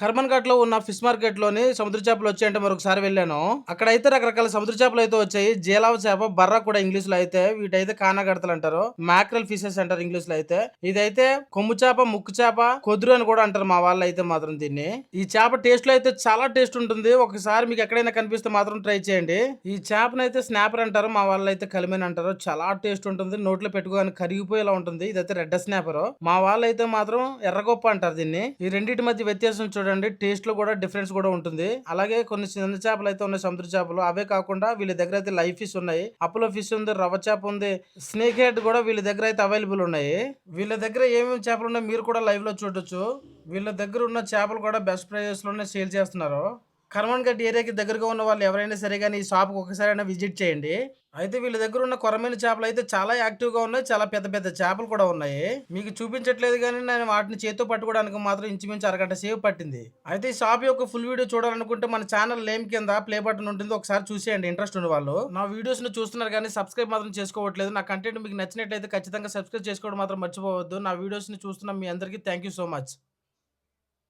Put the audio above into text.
కర్మన్ ఘాట్లో ఉన్న ఫిష్ మార్కెట్లోని సముద్ర చేపలు వచ్చాయంటే మరొకసారి వెళ్ళాను. అక్కడ అయితే రకరకాల సముద్ర చేపలు అయితే వచ్చాయి. జేలావ చేప బర్ర కూడా ఇంగ్లీష్లో అయితే వీటైతే కానాగడతలు అంటారు. మాక్రల్ ఫిషెస్ అంటారు ఇంగ్లీష్లో అయితే. ఇదైతే కొమ్ము చేప ముక్కు చేప కొద్దురు అని కూడా అంటారు మా వాళ్ళు అయితే మాత్రం దీన్ని. ఈ చేప టేస్ట్లో అయితే చాలా టేస్ట్ ఉంటుంది. ఒకసారి మీకు ఎక్కడైనా కనిపిస్తే మాత్రం ట్రై చేయండి. ఈ చేపను అయితే స్నాపర్ అంటారు. మా వాళ్ళు అయితే కలిమని అంటారు. చాలా టేస్ట్ ఉంటుంది. నోట్లో పెట్టుకోగానే కరిగిపోయేలా ఉంటుంది. ఇదైతే రెడ్ స్నాపర్. మా వాళ్ళు అయితే మాత్రం ఎర్రగొప్ప అంటారు దీన్ని. ఈ రెండింటి మధ్య వ్యత్యాసం చూడండి. చూడండి టేస్ట్లో కూడా డిఫరెన్స్ కూడా ఉంటుంది. అలాగే కొన్ని చిన్న చేపలు అయితే ఉన్నాయి సముద్ర చేపలు. అవే కాకుండా వీళ్ళ దగ్గర అయితే లైఫ్ ఫిష్ ఉన్నాయి. అపోలో ఫిష్ ఉంది రవ్వ చేప ఉంది స్నేక్ హెడ్ కూడా వీళ్ళ దగ్గర అయితే అవైలబుల్ ఉన్నాయి. వీళ్ళ దగ్గర ఏమేమి చేపలు ఉన్నాయి మీరు కూడా లైవ్లో చూడొచ్చు. వీళ్ళ దగ్గర ఉన్న చేపలు కూడా బెస్ట్ ప్రైజెస్లోనే సేల్ చేస్తున్నారు. కర్మన్ గట్ ఏరియాకి దగ్గరగా ఉన్న వాళ్ళు ఎవరైనా సరే కానీ ఈ షాప్కి ఒకసారైనా విజిట్ చేయండి. అయితే వీళ్ళ దగ్గర ఉన్న కొరమైన చేపలు అయితే చాలా యాక్టివ్గా ఉన్నాయి. చాలా పెద్ద పెద్ద చేపలు కూడా ఉన్నాయి. మీకు చూపించట్లేదు కానీ నేను వాటిని చేతితో పట్టుకోవడానికి మాత్రం ఇంచుమించు అరగంట సేపు పట్టింది. అయితే ఈ షాప్ యొక్క ఫుల్ వీడియో చూడాలనుకుంటే మన ఛానల్ నేమ్ కింద ప్లే బటన్ ఉంటుంది. ఒకసారి చూసేయండి. ఇంట్రెస్ట్ ఉన్న వాళ్ళు. నా వీడియోస్ను చూస్తున్నారు కానీ సబ్స్క్రైబ్ మాత్రం చేసుకోవట్లేదు. నా కంటెంట్ మీకు నచ్చినట్లయితే ఖచ్చితంగా సబ్స్క్రైబ్ చేసుకోవడం మాత్రం మర్చిపోవద్దు. నా వీడియోస్ని చూస్తున్న మీ అందరికీ థ్యాంక్ యూ సో మచ్.